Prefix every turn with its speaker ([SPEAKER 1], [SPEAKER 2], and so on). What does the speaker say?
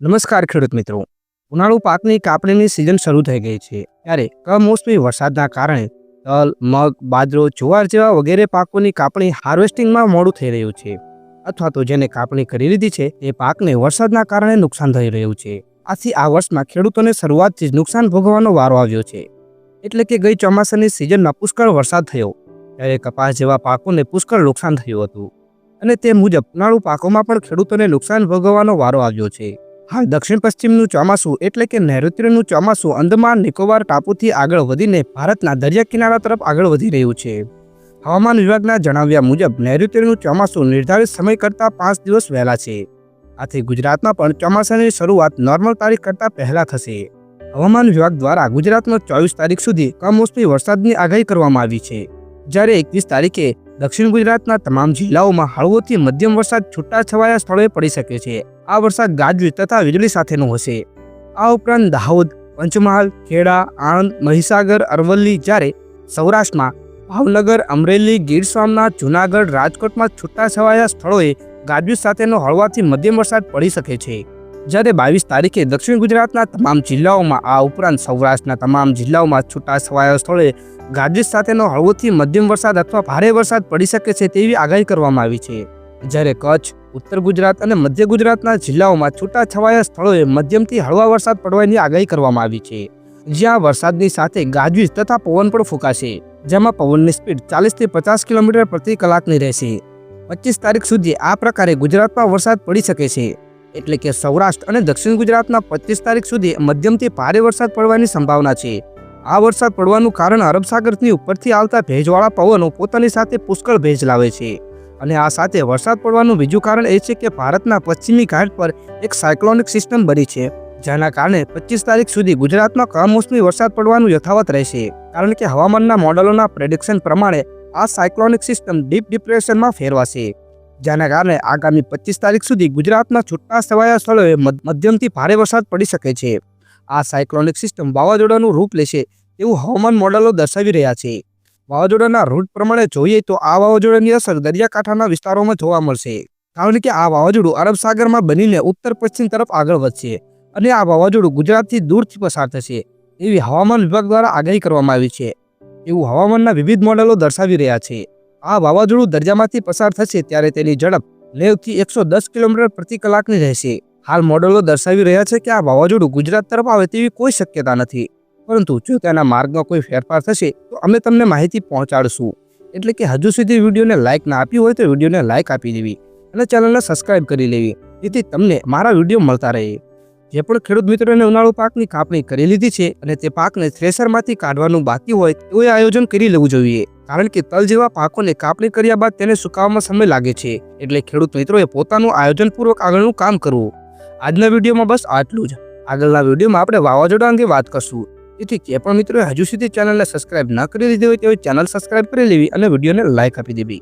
[SPEAKER 1] નમસ્કાર ખેડૂત મિત્રો. ઉનાળુ પાકની કાપણીની સિઝન શરૂ થઈ ગઈ છે ત્યારે કમોસમી વરસાદના કારણે તલ, મગ, બાજરો, જુવાર જેવા વગેરે પાકોની કાપણી હાર્વેસ્ટિંગમાં મોડું થઈ રહ્યું છે. અથવા તો જેને કાપણી કરી લીધી છે તે પાકને વરસાદના કારણે નુકસાન થઈ રહ્યું છે. આથી આ વર્ષમાં ખેડૂતોને શરૂઆતથી જ નુકસાન ભોગવવાનો વારો આવ્યો છે. એટલે કે ગઈ ચોમાસાની સિઝનમાં પુષ્કળ વરસાદ થયો ત્યારે કપાસ જેવા પાકોને પુષ્કળ નુકસાન થયું હતું. અને તે મુજબ ઉનાળુ પાકોમાં પણ ખેડૂતોને નુકસાન ભોગવવાનો વારો આવ્યો છે. હાલ દક્ષિણ પશ્ચિમનું ચોમાસું એટલે કે નૈઋત્યનું ચોમાસું અંદમાન નિકોબાર ટાપુથી આગળ વધીને ભારતના દરિયા કિનારા તરફ આગળ વધી રહ્યું છે. હવામાન વિભાગના જણાવ્યા મુજબ, નૈઋત્યનું ચોમાસું નિર્ધારિત સમય કરતાં પાંચ દિવસ વહેલા છે. આથી ગુજરાતમાં પણ ચોમાસાની શરૂઆત નોર્મલ તારીખ કરતાં પહેલા થશે. હવામાન વિભાગ દ્વારા ગુજરાતમાં ચોવીસ તારીખ સુધી કમોસમી વરસાદની આગાહી કરવામાં આવી છે. જ્યારે એકવીસ તારીખે દક્ષિણ ગુજરાતના તમામ જિલ્લાઓમાં હળવોથી મધ્યમ વરસાદ છૂટાછવાયા સ્થળોએ પડી શકે છે. આ વરસાદ ગાજવીજ તથા વીજળી સાથેનો હશે. આ ઉપરાંત દાહોદ, પંચમહાલ, ખેડા, આણંદ, મહીસાગર, અરવલ્લી જ્યારે સૌરાષ્ટ્રમાં, ભાવનગર, અમરેલી, ગીર સોમનાથ, જૂનાગઢ, રાજકોટમાં છૂટાછવાયા સ્થળોએ ગાજવીજ સાથેનો હળવાથી મધ્યમ વરસાદ પડી શકે છે. જ્યારે બાવીસ તારીખે દક્ષિણ ગુજરાતના તમામ જિલ્લાઓમાં, આ ઉપરાંત સૌરાષ્ટ્રના તમામ જિલ્લાઓમાં છૂટાછવાયા સ્થળે ગાજવીજ સાથેનો હળવોથી મધ્યમ વરસાદ અથવા ભારે વરસાદ પડી શકે છે તેવી આગાહી કરવામાં આવી છે. જ્યારે કચ્છ, ઉત્તર ગુજરાત અને મધ્ય ગુજરાતના જિલ્લાઓમાં છૂટાછવાયા સ્થળોએ મધ્યમથી હળવા વરસાદ પડવાની આગાહી કરવામાં આવી છે. જ્યાં વરસાદની સાથે ગાજવીજ તથા પવન પણ ફૂંકાશે, જેમાં પવનની સ્પીડ ચાલીસથી પચાસ કિલોમીટર પ્રતિ કલાકની રહેશે. પચીસ તારીખ સુધી આ પ્રકારે ગુજરાતમાં વરસાદ પડી શકે છે. એટલે કે સૌરાષ્ટ્ર અને દક્ષિણ ગુજરાતમાં પચીસ તારીખ સુધી મધ્યમથી ભારે વરસાદ પડવાની સંભાવના છે. આ વરસાદ પડવાનું કારણ અરબ સાગરની ઉપરથી આવતા ભેજવાળા પવનો પોતાની સાથે પુષ્કળ ભેજ લાવે છે. અને આ સાથે વરસાદ પડવાનું બીજું કારણ એ છે કે ભારતના પશ્ચિમી ઘાટ પર એક સાયક્લોનિક સિસ્ટમ બની છે, જેના કારણે પચીસ તારીખ સુધી ગુજરાતમાં કમોસમી વરસાદ પડવાનું યથાવત રહેશે. કારણ કે હવામાનના મોડલોના પ્રેડિક્શન પ્રમાણે આ સાયક્લોનિક સિસ્ટમ ડીપ ડિપ્રેશનમાં ફેરવાશે. જેના કારણે આગામી પચીસ તારીખ સુધી ગુજરાતના છૂટા છવાયા સ્થળોએ મધ્યમથી ભારે વરસાદ પડી શકે છે. આ સાયક્લોનિક સિસ્ટમ વાવાઝોડાનું રૂપ લેશે તેવું હવામાન મોડલો દર્શાવી રહ્યા છે. વાવાઝોડાના રૂટ પ્રમાણે જોઈએ તો આ વાવાઝોડાની અસર દરિયાકાંઠાના વિસ્તારોમાં જોવા મળશે. કારણ કે આ વાવાઝોડું અરબ સાગરમાં બનીને ઉત્તર પશ્ચિમ તરફ આગળ વધશે અને આ વાવાઝોડું ગુજરાતથી દૂરથી પસાર થશે એવી હવામાન વિભાગ દ્વારા આગાહી કરવામાં આવી છે. એવું હવામાનના વિવિધ મોડેલો દર્શાવી રહ્યા છે. આ વાવાઝોડું દરિયામાંથી પસાર થશે ત્યારે તેની ઝડપ નેવથી એકસો દસ કિલોમીટર પ્રતિ કલાકની રહેશે. હાલ મોડેલો દર્શાવી રહ્યા છે કે આ વાવાઝોડું ગુજરાત તરફ આવે તેવી કોઈ શક્યતા નથી. પરંતુ જો તેના માર્ગમાં કોઈ ફેરફાર થશે, તો અમે તમને માહિતી પહોંચાડશું. એટલે કે હજુ સુધી વિડીયોને લાઇક ના આપી હોય તો વિડીયોને લાઇક આપી દેવી અને ચેનલને સબસ્ક્રાઇબ કરી લેવી. જેથી તમને મારા વીડિયો મળતા રહે. જે પણ ખેડૂત મિત્રોને ઉનાળુ પાકની કાપણી કરી લીધી છે અને તે પાકને થ્રેશરમાંથી કાઢવાનું બાકી હોય, તેઓએ આયોજન કરી લેવું જોઈએ. કારણ કે તલ જેવા પાકોને કાપણી કર્યા બાદ તેને સુકાવવામાં સમય લાગે છે, એટલે ખેડૂત મિત્રોએ પોતાનું આયોજનપૂર્વક આગળનું કામ કરવું. આજના વિડીયોમાં બસ આટલું જ. આગળના વિડીયોમાં આપણે વાવાઝોડા અંગે વાત કરશું. તેથી જે પણ મિત્રોએ હજુ સુધી ચેનલને સબસ્ક્રાઇબ ન કરી દીધી હોય તેઓ ચેનલ સબસ્ક્રાઇબ કરી લેવી અને વિડીયોને લાઇક આપી દેવી.